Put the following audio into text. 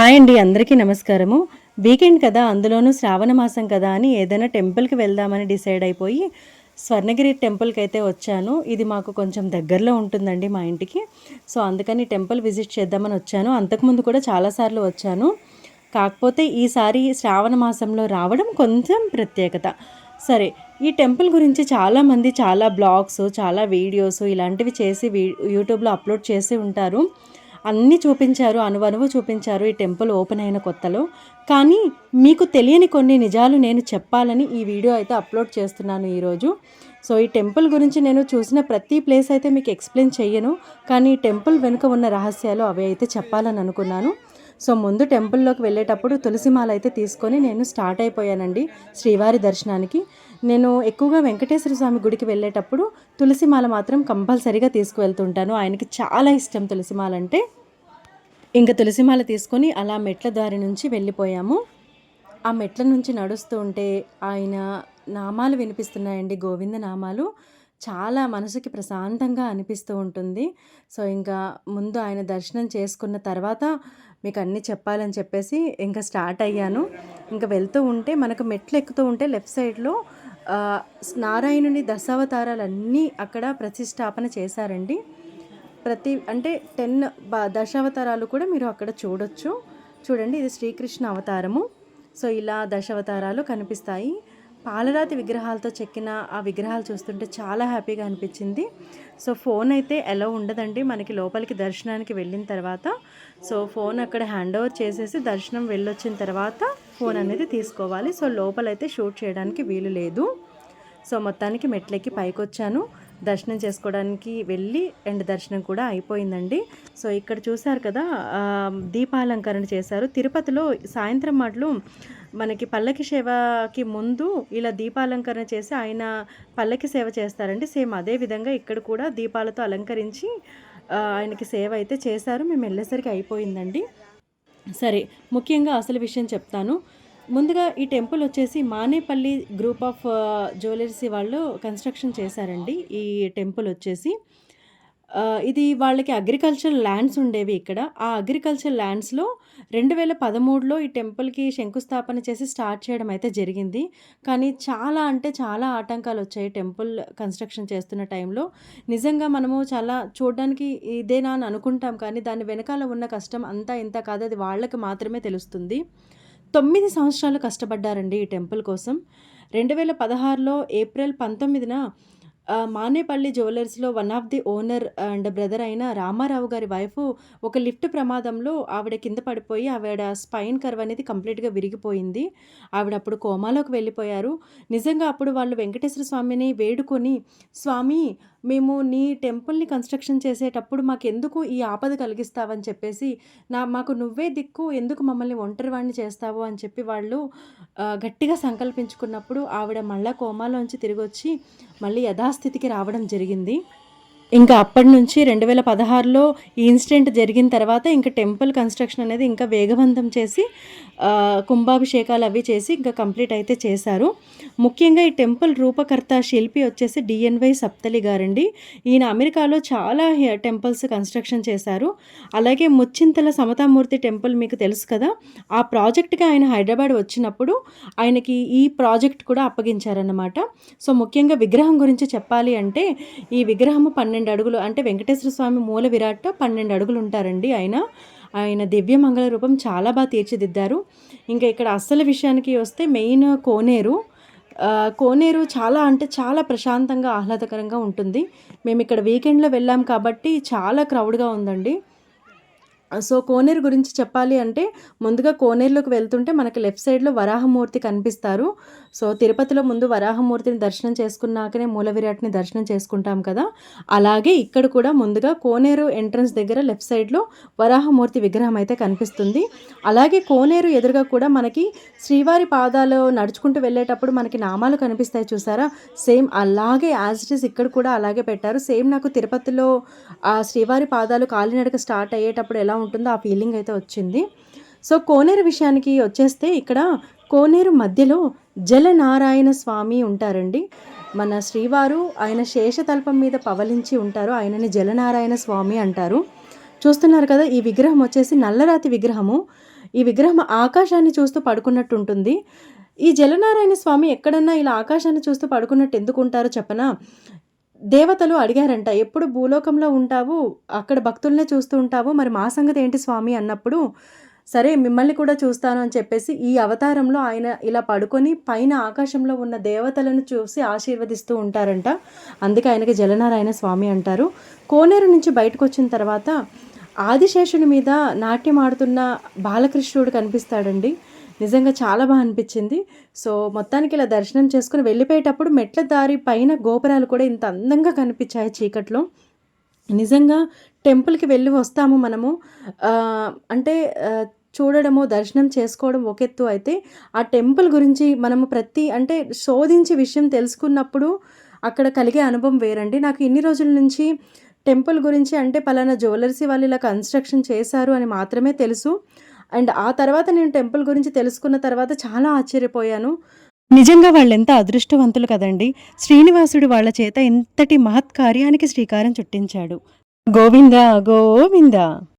Hi అండి అందరికీ నమస్కారము. వీకెండ్ కదా అందులోనూ శ్రావణ మాసం కదా అని ఏదైనా టెంపుల్కి వెళ్దామని డిసైడ్ అయిపోయి స్వర్ణగిరి టెంపుల్కి అయితే వచ్చాను. ఇది మాకు కొంచెం దగ్గరలో ఉంటుందండి మా ఇంటికి. సో అందుకని టెంపుల్ విజిట్ చేద్దామని వచ్చాను. అంతకుముందు కూడా చాలాసార్లు వచ్చాను. కాకపోతే ఈసారి శ్రావణ మాసంలో రావడం కొంచెం ప్రత్యేకత. సరే ఈ టెంపుల్ గురించి చాలామంది చాలా బ్లాగ్స్ చాలా వీడియోస్ ఇలాంటివి చేసి వీ యూట్యూబ్లో అప్లోడ్ చేసి ఉంటారు. అన్నీ చూపించారు అనువనువు చూపించారు ఈ టెంపుల్ ఓపెన్ అయిన కొత్తలో. కానీ మీకు తెలియని కొన్ని నిజాలు నేను చెప్పాలని ఈ వీడియో అయితే అప్లోడ్ చేస్తున్నాను ఈరోజు. సో ఈ టెంపుల్ గురించి నేను చూసిన ప్రతి ప్లేస్ అయితే మీకు ఎక్స్ప్లెయిన్ చెయ్యను. కానీ ఈ టెంపుల్ వెనుక ఉన్న రహస్యాలు అవి అయితే చెప్పాలని అనుకున్నాను. సో ముందు టెంపుల్లోకి వెళ్ళేటప్పుడు తులసిమాల అయితే తీసుకొని నేను స్టార్ట్ అయిపోయానండి శ్రీవారి దర్శనానికి. నేను ఎక్కువగా వెంకటేశ్వర స్వామి గుడికి వెళ్ళేటప్పుడు తులసిమాల మాత్రం కంపల్సరీగా తీసుకువెళ్తుంటాను. ఆయనకి చాలా ఇష్టం తులసిమాల అంటే. ఇంకా తులసిమాల తీసుకొని అలా మెట్ల దారి నుంచి వెళ్ళిపోయాము. ఆ మెట్ల నుంచి నడుస్తూ ఉంటే ఆయన నామాలు వినిపిస్తున్నాయండి గోవింద నామాలు చాలా మనసుకి ప్రశాంతంగా అనిపిస్తూ ఉంటుంది. సో ఇంకా ముందు ఆయన దర్శనం చేసుకున్న తర్వాత మీకు అన్నీ చెప్పాలని చెప్పేసి ఇంకా స్టార్ట్ అయ్యాను. ఇంకా వెళ్తూ ఉంటే మనకు మెట్లు ఎక్కుతూ ఉంటే లెఫ్ట్ సైడ్లో నారాయణుని దశావతారాలన్నీ అక్కడ ప్రతిష్టాపన చేశారండి. ప్రతి అంటే టెన్ దశావతారాలు కూడా మీరు అక్కడ చూడొచ్చు. చూడండి ఇది శ్రీకృష్ణ అవతారము. సో ఇలా దశావతారాలు కనిపిస్తాయి. పాలరాతి విగ్రహాలతో చెక్కిన ఆ విగ్రహాలు చూస్తుంటే చాలా హ్యాపీగా అనిపించింది. సో ఫోన్ అయితే ఎలా ఉండదండి. మనకి లోపలికి దర్శనానికి వెళ్ళిన తర్వాత సో ఫోన్ అక్కడ హ్యాండ్ ఓవర్ చేసేసి దర్శనం వెళ్ళొచ్చిన తర్వాత ఫోన్ అనేది తీసుకోవాలి. సో లోపలైతే షూట్ చేయడానికి వీలు లేదు. సో మొత్తానికి మెట్లెక్కి పైకి వచ్చాను దర్శనం చేసుకోవడానికి వెళ్ళి అండ్ దర్శనం కూడా అయిపోయిందండి. సో ఇక్కడ చూశారు కదా దీపాలంకరణ చేశారు. తిరుపతిలో సాయంత్రం మాటలు మనకి పల్లకి సేవకి ముందు ఇలా దీపాలంకరణ చేసి ఆయన పల్లకి సేవ చేస్తారండి. సేమ్ అదే విధంగా ఇక్కడ కూడా దీపాలతో అలంకరించి ఆయనకి సేవ అయితే చేశారు. మేము వెళ్ళేసరికి అయిపోయిందండి. సరే ముఖ్యంగా అసలు విషయం చెప్తాను. ముందుగా ఈ టెంపుల్ వచ్చేసి మానేపల్లి గ్రూప్ ఆఫ్ జ్యువెలర్సీ వాళ్ళు కన్స్ట్రక్షన్ చేశారండి. ఈ టెంపుల్ వచ్చేసి ఇది వాళ్ళకి అగ్రికల్చర్ ల్యాండ్స్ ఉండేవి ఇక్కడ. ఆ అగ్రికల్చర్ ల్యాండ్స్లో రెండు వేల పదమూడులో ఈ టెంపుల్కి శంకుస్థాపన చేసి స్టార్ట్ చేయడం అయితే జరిగింది. కానీ చాలా అంటే చాలా ఆటంకాలు వచ్చాయి టెంపుల్ కన్స్ట్రక్షన్ చేస్తున్న టైంలో. నిజంగా మనము చాలా చూడడానికి ఇదేనా అని అనుకుంటాం కానీ దాని వెనకాల ఉన్న కష్టం అంతా ఇంత కాదు అది వాళ్ళకి మాత్రమే తెలుస్తుంది. తొమ్మిది సంవత్సరాలు కష్టపడ్డారండి ఈ టెంపుల్ కోసం. రెండు వేల పదహారులో ఏప్రిల్ పంతొమ్మిదిన Manepalli జ్యువెలర్స్లో one of the owner and brother అయిన రామారావు గారి వైఫ్ ఒక లిఫ్ట్ ప్రమాదంలో ఆవిడ కింద పడిపోయి ఆవిడ స్పైన్ కర్వ్ అనేది కంప్లీట్గా విరిగిపోయింది. ఆవిడ అప్పుడు కోమాలోకి వెళ్ళిపోయారు. నిజంగా అప్పుడు వాళ్ళు వెంకటేశ్వర స్వామిని వేడుకొని స్వామి మేము నీ టెంపుల్ని కన్స్ట్రక్షన్ చేసేటప్పుడు మాకు ఎందుకు ఈ ఆపద కలిగిస్తావని చెప్పేసి నా మాకు నువ్వే దిక్కు ఎందుకు మమ్మల్ని ఒంటరి వాడిని చేస్తావు అని చెప్పి వాళ్ళు గట్టిగా సంకల్పించుకున్నప్పుడు ఆవిడ మళ్ళా కోమాలోంచి తిరిగి వచ్చి మళ్ళీ యథాస్థితికి రావడం జరిగింది. ఇంకా అప్పటి నుంచి రెండు వేల పదహారులో ఈ ఇన్సిడెంట్ జరిగిన తర్వాత ఇంకా టెంపుల్ కన్స్ట్రక్షన్ అనేది ఇంకా వేగవంతం చేసి కుంభాభిషేకాలు అవి చేసి ఇంకా కంప్లీట్ అయితే చేశారు. ముఖ్యంగా ఈ టెంపుల్ రూపకర్త శిల్పి వచ్చేసి డిఎన్వై సప్తలి గారండి. ఈయన అమెరికాలో చాలా టెంపుల్స్ కన్స్ట్రక్షన్ చేశారు. అలాగే ముచ్చింతల సమతామూర్తి టెంపుల్ మీకు తెలుసు కదా ఆ ప్రాజెక్ట్కి ఆయన హైదరాబాద్ వచ్చినప్పుడు ఆయనకి ఈ ప్రాజెక్ట్ కూడా అప్పగించారన్నమాట. సో ముఖ్యంగా విగ్రహం గురించి చెప్పాలి అంటే ఈ విగ్రహం పన్నెండు అడుగులు అంటే వెంకటేశ్వర స్వామి మూల విరాట్ పన్నెండు అడుగులు ఉంటారండి ఆయన. ఆయన దివ్య మంగళ రూపం చాలా బాగా తీర్చిదిద్దారు. ఇంకా ఇక్కడ అస్సలు విషయానికి వస్తే మెయిన్ కోనేరు. కోనేరు చాలా అంటే చాలా ప్రశాంతంగా ఆహ్లాదకరంగా ఉంటుంది. మేము ఇక్కడ వీకెండ్లో వెళ్ళాం కాబట్టి చాలా క్రౌడ్గా ఉందండి. సో కోనేరు గురించి చెప్పాలి అంటే ముందుగా కోనేరులోకి వెళ్తుంటే మనకి లెఫ్ట్ సైడ్లో వరాహమూర్తి కనిపిస్తారు. సో తిరుపతిలో ముందు వరాహమూర్తిని దర్శనం చేసుకున్నాకనే మూల విరాట్ని దర్శనం చేసుకుంటాం కదా. అలాగే ఇక్కడ కూడా ముందుగా కోనేరు ఎంట్రన్స్ దగ్గర లెఫ్ట్ సైడ్లో వరాహమూర్తి విగ్రహం అయితే కనిపిస్తుంది. అలాగే కోనేరు ఎదురుగా కూడా మనకి శ్రీవారి పాదాలు నడుచుకుంటూ వెళ్ళేటప్పుడు మనకి నామాలు కనిపిస్తాయి చూసారా? సేమ్ అలాగే యాజ్ ఇట్ ఈస్ ఇక్కడ కూడా అలాగే పెట్టారు. సేమ్ నాకు తిరుపతిలో ఆ శ్రీవారి పాదాలు కాలినడక స్టార్ట్ అయ్యేటప్పుడు ఎలా ఉంటుందో ఆ ఫీలింగ్ అయితే వచ్చింది. సో కోనేరు విషయానికి వచ్చేస్తే ఇక్కడ కోనేరు మధ్యలో జలనారాయణ స్వామి ఉంటారండి. మన శ్రీవారు ఆయన శేషతల్పం మీద పవలించి ఉంటారు. ఆయనని జలనారాయణ స్వామి అంటారు. చూస్తున్నారు కదా ఈ విగ్రహం వచ్చేసి నల్లరాతి విగ్రహము. ఈ విగ్రహం ఆకాశాన్ని చూస్తూ పడుకున్నట్టు ఉంటుంది. ఈ జలనారాయణ స్వామి ఎక్కడన్నా ఇలా ఆకాశాన్ని చూస్తూ పడుకున్నట్టు ఎందుకు ఉంటారో చెప్పనా? దేవతలు అడిగారంట ఎప్పుడు భూలోకంలో ఉంటావు? అక్కడ భక్తులనే చూస్తూ ఉంటావు? మరి మా సంగతి ఏంటి స్వామి? అన్నప్పుడు సరే మిమ్మల్ని కూడా చూస్తాను అని చెప్పేసి ఈ అవతారంలో ఆయన ఇలా పడుకొని పైన ఆకాశంలో ఉన్న దేవతలను చూసి ఆశీర్వదిస్తూ ఉంటారంట. అందుకే ఆయనకి జలనారాయణ స్వామి అంటారు. కోనేరు నుంచి బయటకు వచ్చిన తర్వాత ఆదిశేషుని మీద నాట్యం ఆడుతున్న బాలకృష్ణుడు కనిపిస్తాడండి. నిజంగా చాలా బాగా అనిపించింది. సో మొత్తానికి ఇలా దర్శనం చేసుకుని వెళ్ళిపోయేటప్పుడు మెట్ల దారి పైన గోపురాలు కూడా ఇంత అందంగా కనిపించాయి చీకట్లో. నిజంగా టెంపుల్కి వెళ్ళి వస్తాము మనము. అంటే చూడడము దర్శనం చేసుకోవడం ఒకెత్తు అయితే ఆ టెంపుల్ గురించి మనము ప్రతి అంటే శోధించి విషయం తెలుసుకున్నప్పుడు అక్కడ కలిగే అనుభవం వేరండి. నాకు ఇన్ని రోజుల నుంచి టెంపుల్ గురించి అంటే పలానా జ్యువెలర్సీ వాళ్ళు ఇలా కన్స్ట్రక్షన్ చేశారు అని మాత్రమే తెలుసు. అండ్ ఆ తర్వాత నేను టెంపుల్ గురించి తెలుసుకున్న తర్వాత చాలా ఆశ్చర్యపోయాను. నిజంగా వాళ్ళెంత అదృష్టవంతులు కదండి. శ్రీనివాసుడు వాళ్ళ చేత ఇంతటి మహత్ కార్యానికి శ్రీకారం చుట్టించాడు. గోవింద గోవింద.